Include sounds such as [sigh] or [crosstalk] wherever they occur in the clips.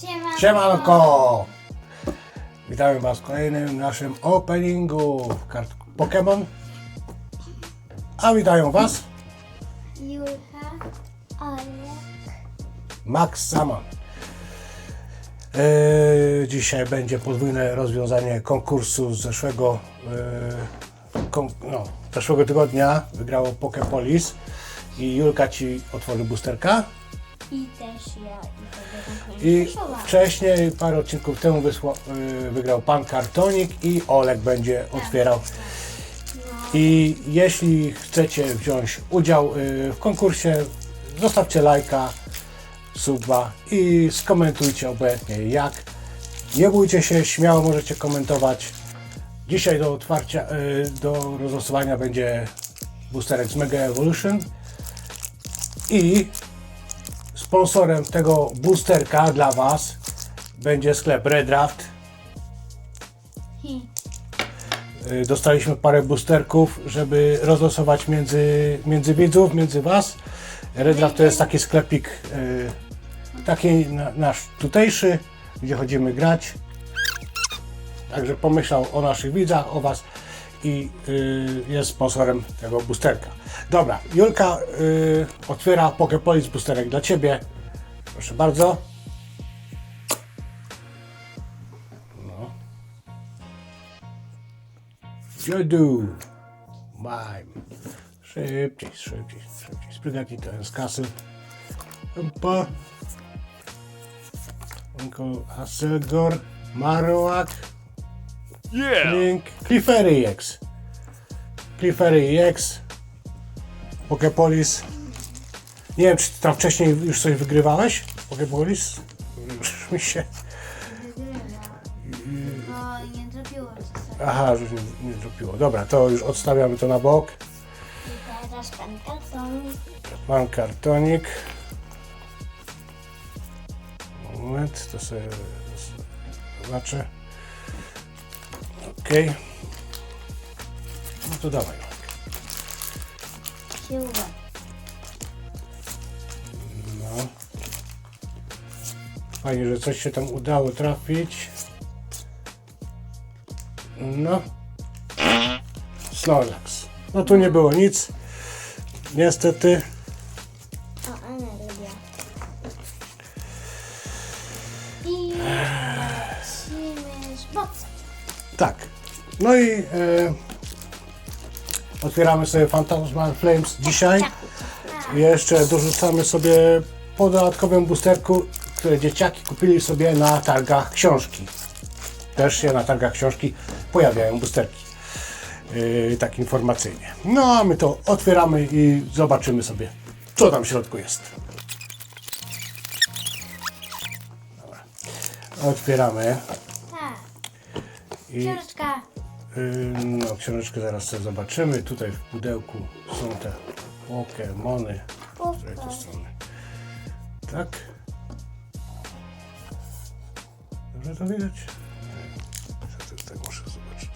Siema. Siemanko! Witamy Was w kolejnym naszym openingu w kart Pokémon. A witają Was Julka, Olek. Max Samon. Yy, dzisiaj będzie podwójne rozwiązanie konkursu z zeszłego, yy, kon, no, zeszłego tygodnia. Wygrało Poképolis i Julka Ci otworzy boosterka. I też ja. I wcześniej, parę odcinków temu wysła, y, wygrał pan Kartonik i Olek będzie otwierał. I jeśli chcecie wziąć udział y, w konkursie, zostawcie lajka, suba i skomentujcie obojętnie jak. Nie bójcie się, śmiało możecie komentować. Dzisiaj do otwarcia, y, do rozlosowania będzie boosterek z Mega Evolution i Sponsorem tego boosterka dla Was będzie sklep Redraft. Y, Dostaliśmy parę boosterków, żeby rozlosować między, między widzów, między Was. Redraft to jest taki sklepik, y, taki na, nasz tutejszy, gdzie chodzimy grać. Także pomyślał o naszych widzach, o Was i y, jest sponsorem tego boosterka. Dobra, Julka y, otwiera Pokepolis boosterek dla Ciebie. Proszę bardzo. No. Jodu. Mime. Szybciej, szybciej, szybciej. Sprygatnij ten z kasy. Opa. Aselgor. Marowak. Yeah! Link. Cliffery X. Cliffery X. Pokepolis. Nie wiem, czy tam wcześniej już coś wygrywałeś? Pokepolis? Już mi się... Nie. Aha, że nie, nie zrobiło. Dobra, to już odstawiamy to na bok. Teraz pan. Mam kartonik. Moment, to sobie zobaczę. Ok. No to dawaj. Siła. No. Fajnie, że coś się tam udało trafić. No. Snorlax. No tu nie było nic. Niestety. O, energia. I lecimy z boksem. Tak. No i e, otwieramy sobie Phantasmal Flames dzisiaj. Jeszcze dorzucamy sobie po dodatkowym boosterku, które dzieciaki kupili sobie na targach książki. Też się na targach książki pojawiają boosterki. Yy, tak informacyjnie. No a my to otwieramy i zobaczymy sobie, co tam w środku jest. Dobra. Otwieramy. Tak. I Książka. No, książeczkę zaraz sobie zobaczymy. Tutaj w pudełku są te Pokemony. Z której to strony? Tak. Dobrze to widać? Ja Tak muszę zobaczyć.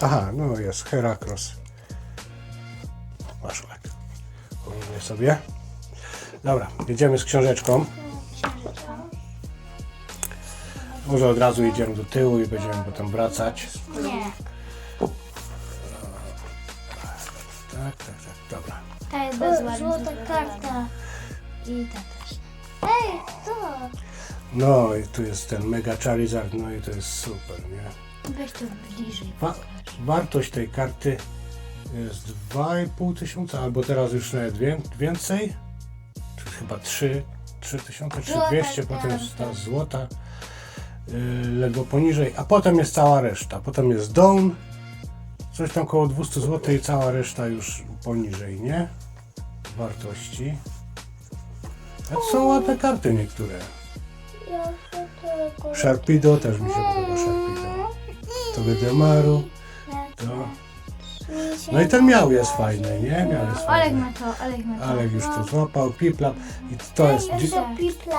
Aha, no jest Heracross. Masz lek. Pominię sobie. Dobra, jedziemy z książeczką. Może od razu idziemy do tyłu i będziemy potem wracać. Nie. Tak, tak, tak, dobra. Ta jest bezładna. Złota karta. I ta też. Ej, to. No i tu jest ten Mega Charizard, no i to jest super, nie? Weź to bliżej. Wa wartość tej karty jest 2,5 tysiąca, albo teraz już nawet wię więcej, czy chyba 3, 3 tysiące, czy Złota 200, potem jest ta złota, yy, ledwo poniżej, a potem jest cała reszta, potem jest Dawn, coś tam około 200 zł i cała reszta już poniżej, nie? Wartości. A to są ładne karty niektóre. Ja chcę tylko. Sharpido też mi się podoba Sharpido. To Wydemaru, to... No i ten miał jest fajny, nie? Miał jest Olek fajny. ma to, Olek ma to. Alek już to złapał, Piplap i to jest... Di-.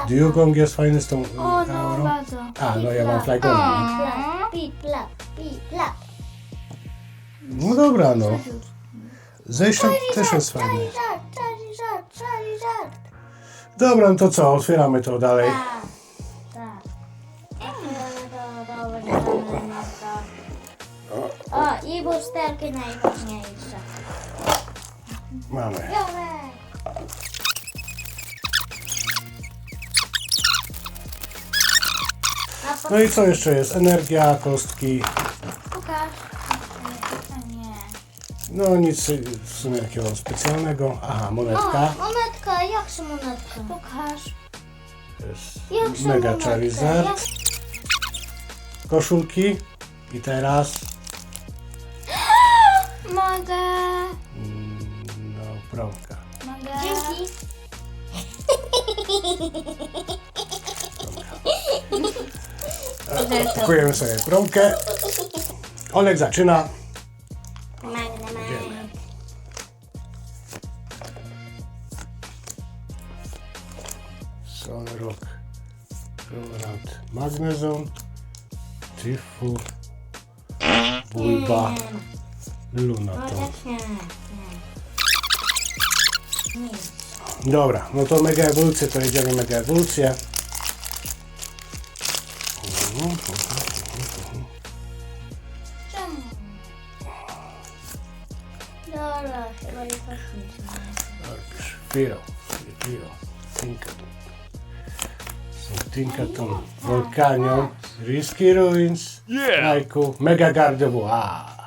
Diugong jest fajny z tą y, O, no aurą. bardzo. A, no ja mam Flygona. Pipla, pipla. No dobra, no. Zejście też jest fajne. Charizard, Charizard, Charizard. Dobra, no to co? Otwieramy to dalej. Tak, tak. O, i busterki najważniejsze. Mamy. No i co jeszcze jest? Energia, kostki. No nic w sumie takiego specjalnego. Aha, O, monetka. monetka, jak się monetka? Pokaż. To jest Mega monetka? Charizard. Jak... Koszulki. I teraz... [gasps] Mogę. mm, No, promka. Mogę. Dzięki. Kupujemy sobie promkę. Olek zaczyna. Solar Rock. Roland Magnezon. Tifu. Bulba. Lunaton. Nie. Dobra, no to mega ewolucję, to jedziemy mega ewolucję. Dobra, chyba nie faktycznie. Napisz Są Tinkaton, Volcanion, Risky Ruins, Yeah. Raikou, Mega Gardevoir.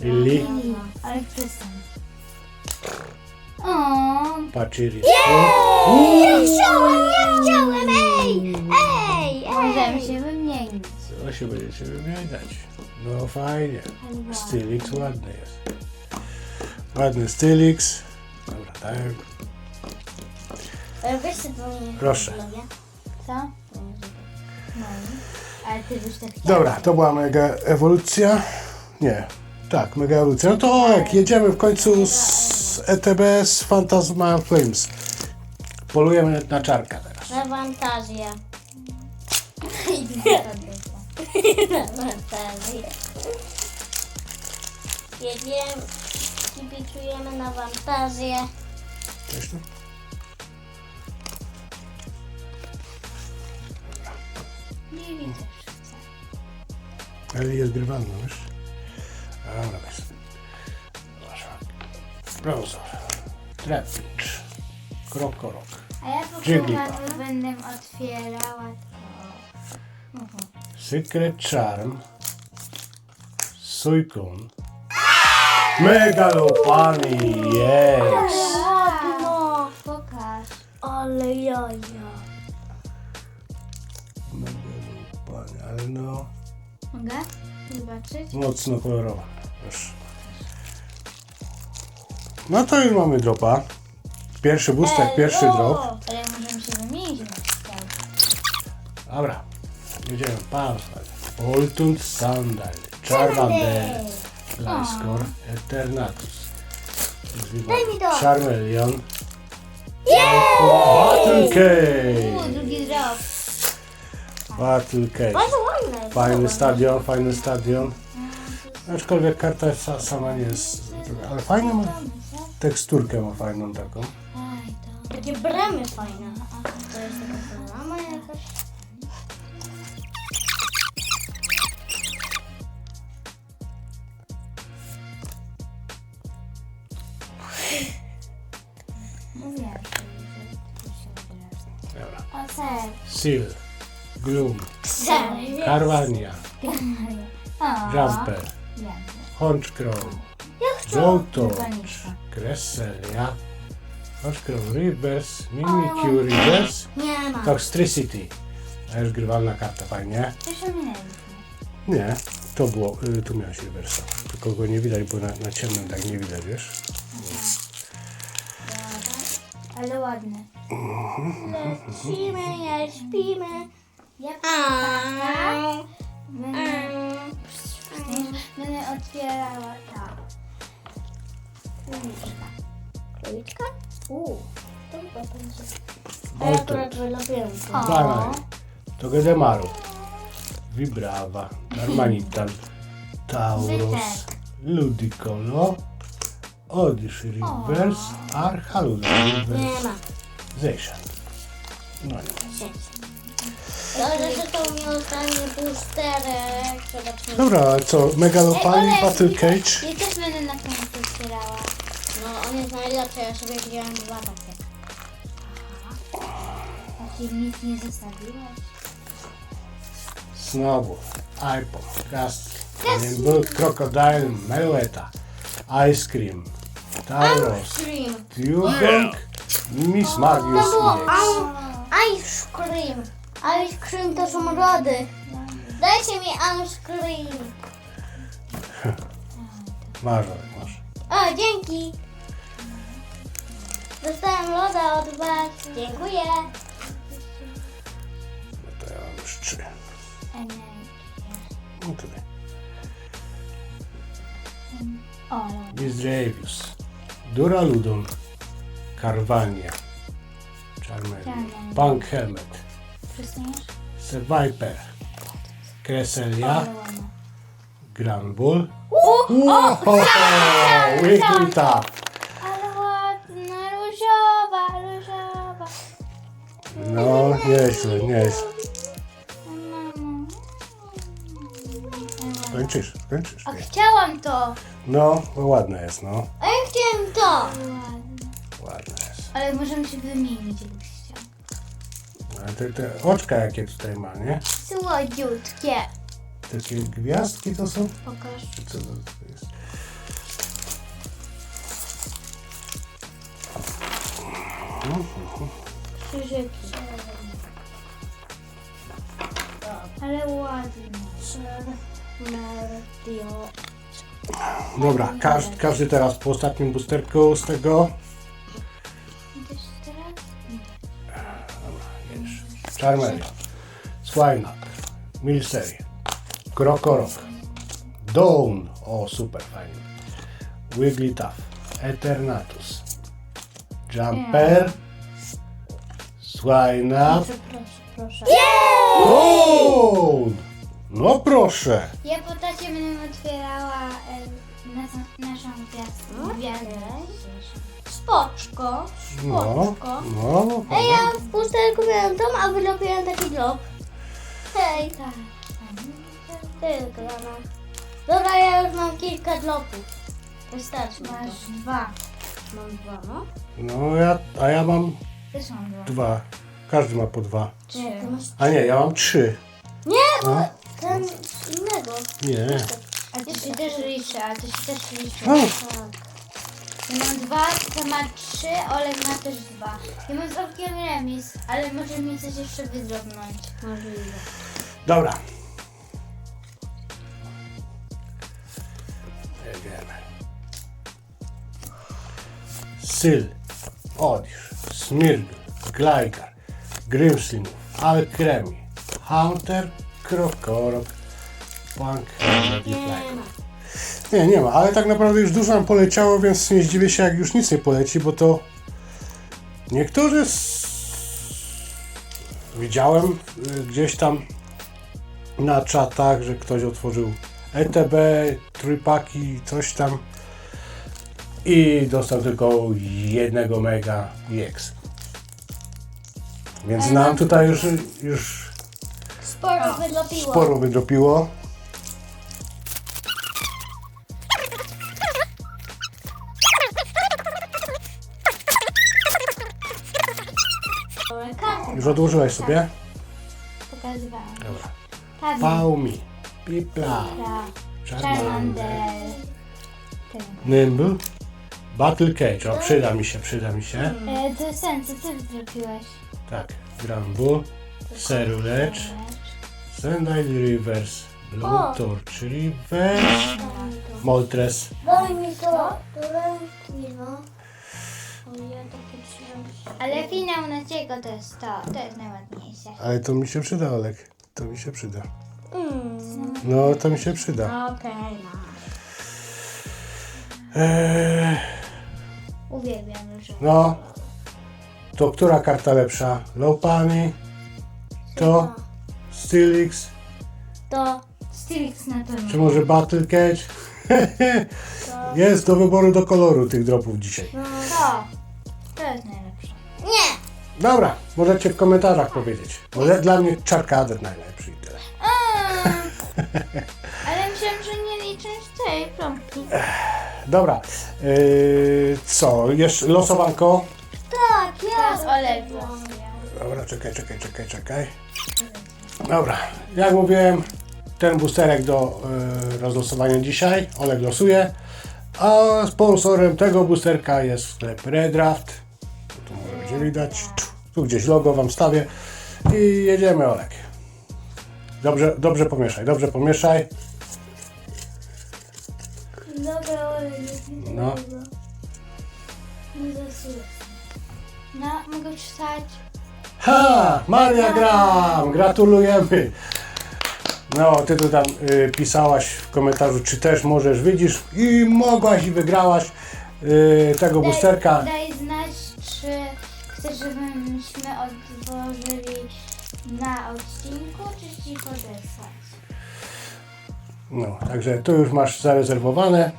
Lily, Ale przestań. O. Pachirisu. Ja chciałem, ja chciałem, ej, ej, Możemy się wymienić. Co się będziecie wymieniać? No fajnie. Stylix ładny jest. Ładny Stylix. Dobra, tak. To mnie Proszę. Co? No. Ale ty byś tak. Dobra, to była mega ewolucja. Nie, tak, mega ewolucja. No to jak jedziemy w końcu z ETB z Phantasma Flames. Polujemy na czarka teraz. Na fantazję. Na fantazję. Jedziemy, kibicujemy na fantazję. Coś tu? Nie widzę. Ale jest grywalna, wiesz? Dobra, jest. Browser. Trapwitch. Krokorok. A ja po będę otwierała to. Secret Charm. Suicune. Megalopani, yes! Ładno. Pokaż. Ale jaja. Megalopani, ale no, Mogę zobaczyć? mocno kolorowa. Proszę. No to już mamy dropa. Pierwszy booster, pierwszy drop. Ale możemy się wymienić. jak chciał. Dobra, jedziemy. Pausal. Poltund Sandal. Charmander. Gliscor. Eternatus. Daj mi to. Charmeleon. Battle Cave. Battle Cave. Bardzo ładne. Fajny stadion, fajny stadion. Aczkolwiek karta sa, sama nie jest, ale fajną ma teksturkę ma fajną taką. To. Takie bramy fajne. To jest taka brama jakaś. Że tu się wyraża. Dobra. Seal, Gloom, O. Jumper. Honchkrow, Mechaniczka. Cresselia, Honchkrow Reverse, Mimikyu ma. Toxtricity. A już grywalna karta, fajnie. Nie, to było, y, tu miałeś reversa. Tylko go nie widać, bo na, na ciemnym tak nie widać, wiesz? Ale ładne. Lecimy, nie śpimy. Jak Będę, będę otwierała tak. Króliczka. Króliczka? Uuu, to chyba będzie. A ja Boltut. akurat wylobiłem to. Dalej. To Gedemaru. Vibrava. Armanitan. Taurus. Ludicolo. Odish Reverse. Archaluda Nie Reverse. ma. Zejsza. No nie. Dobrze, że to mi ostatni boosterek. Zobaczymy. Dobra, a co? Megalopali, Ej, Battle Cage. Ja też będę na końcu otwierała. No, on jest najlepszy, ja sobie wziąłem dwa takie. Ci nic nie zostawiłeś? Znowu. iPod. Gast. Nimble. Crocodile. Melueta. Ice Cream. Taurus. Cream. Dugong. Miss To było EX. ice cream. Ice cream to są lody. Dajcie mi ice cream. [laughs] Masz, Olek, masz. O, dzięki. Dostałem loda od was. Dziękuję. No to ja mam już trzy. No tutaj. O, Misdreavius, Duraludon, Carvania, Charmeleon. Punk Helmet, przystaniesz? Viper, Cresselia, Granbull. Wow! Weekly Tap. ale ładna, różowa, różowa. No, nieźle, nieźle. Kończysz, kończysz. A chciałam to. No, no ładne jest, no. A ja chciałem to. Ładne jest. Ale możemy się wymienić. Ale te, te oczka jakie tutaj ma, nie? Słodziutkie. Takie gwiazdki to są? Pokaż. Czy co to jest? Krzyżyki. Ale ładnie. Dobra, każdy, każdy teraz po ostatnim boosterku z tego. Wiesz, Charmeleon, Swineup, Milcery, Krokorok, Dawn, o super fajnie, Wigglytuff, Eternatus, Jumper, Proszę, proszę. Dawn! No proszę, Ja po tacie będę otwierała e, naszą, naszą gwiazdę. Gwiazdę. Spoczko. no, Spoczko. no, Ej, ja w pusterku miałem tą, a wylopiłem taki drop. Hej. Tak. Tylko ja mam. Dobra, ja już mam kilka dropów. Wystarczy. Masz dwa. Mam dwa, no. no ja, a ja mam Też mam dwa. dwa, każdy ma po dwa. Ty masz... a nie, ja mam trzy, Nie, bo ten innego. nie, A ty się też liczy, a ty się też liczy. No. Tak. Ja mam dwa, to ma trzy, Olek ma też dwa. Ja mam z okiem remis, ale może mi coś jeszcze wydrobnąć. Możliwe. Dobra. Jedziemy. Syl, Odisz, Smirgl, Glajkar, Grimslimów, Alkremi, Hunter, Krokorok, Punk, i Glajkar. Nie, nie ma, ale tak naprawdę już dużo nam poleciało, więc nie zdziwię się jak już nic nie poleci, bo to niektórzy z... widziałem y, gdzieś tam na czatach, że ktoś otworzył ETB, trójpaki, coś tam i dostał tylko jednego mega EX. Więc nam tutaj już, już Sporo wydropiło. sporo wydropiło. Już odłożyłeś sobie? pokazywałam. Dobra. Paumi, Pipla, Charmander. Nimble, Battle Cage. O, przyda mi się, przyda mi się. E, to jest ten, co ty wydropiłeś. Tak, Granbull, Cerulecz, Sendile Rivers, Blue Torch Rivers, Moltres. Daj mi to do ręki, no. Ale finał na ciebie to jest to, to jest najładniejsze. Ale to mi się przyda, Olek. To mi się przyda. Mm. No, to mi się przyda. Okej, no. Eee, Uwielbiam różowe. No, to która karta lepsza? Low Pany, to Stylix, To Stilix na pewno. czy może Battle Cage? [laughs] Jest do wyboru do koloru tych dropów dzisiaj. To. To! Dobra, możecie w komentarzach powiedzieć. Bo dla- mnie czarkader najlepszy i tyle. Ale myślałam, że nie licząc tej plomki. Dobra, yy, co? Jeszcze losowanko? Tak, ja. Teraz Olek Dobra, czekaj, czekaj, czekaj, czekaj. Dobra, jak mówiłem, ten boosterek do y, rozlosowania dzisiaj, Oleg losuje, a sponsorem tego boosterka jest sklep Redraft. Tu może będzie widać, tu gdzieś logo Wam stawię i jedziemy Oleg. Dobrze, dobrze pomieszaj, dobrze pomieszaj. Dobra, nie No. Nie. No, mogę czytać. Ha! Maria Gram! Gratulujemy! No, ty tu tam y, pisałaś w komentarzu, czy też możesz, widzisz, i mogłaś i wygrałaś y, tego boosterka. Daj znać, chcesz, żebyśmy odłożyli na odcinku, czy ci podesłać. No, także tu już masz zarezerwowane.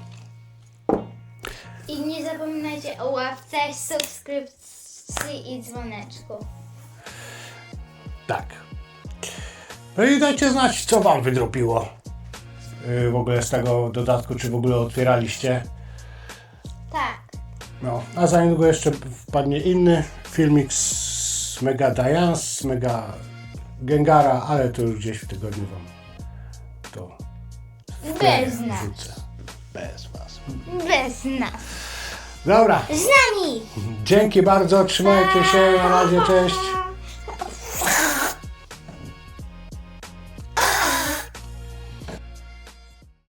I nie zapominajcie o łapce, subskrypcji i dzwoneczku. Tak. No i dajcie znać, co wam wydropiło y, w ogóle z tego dodatku, czy w ogóle otwieraliście. No, a za niedługo jeszcze wpadnie inny filmik z Mega Diance, z Mega Gengara, ale to już gdzieś w tygodniu wam to Bez nas. wrzucę. Bez was. Bez nas. Dobra, Z nami! dzięki bardzo, trzymajcie się, na razie, cześć.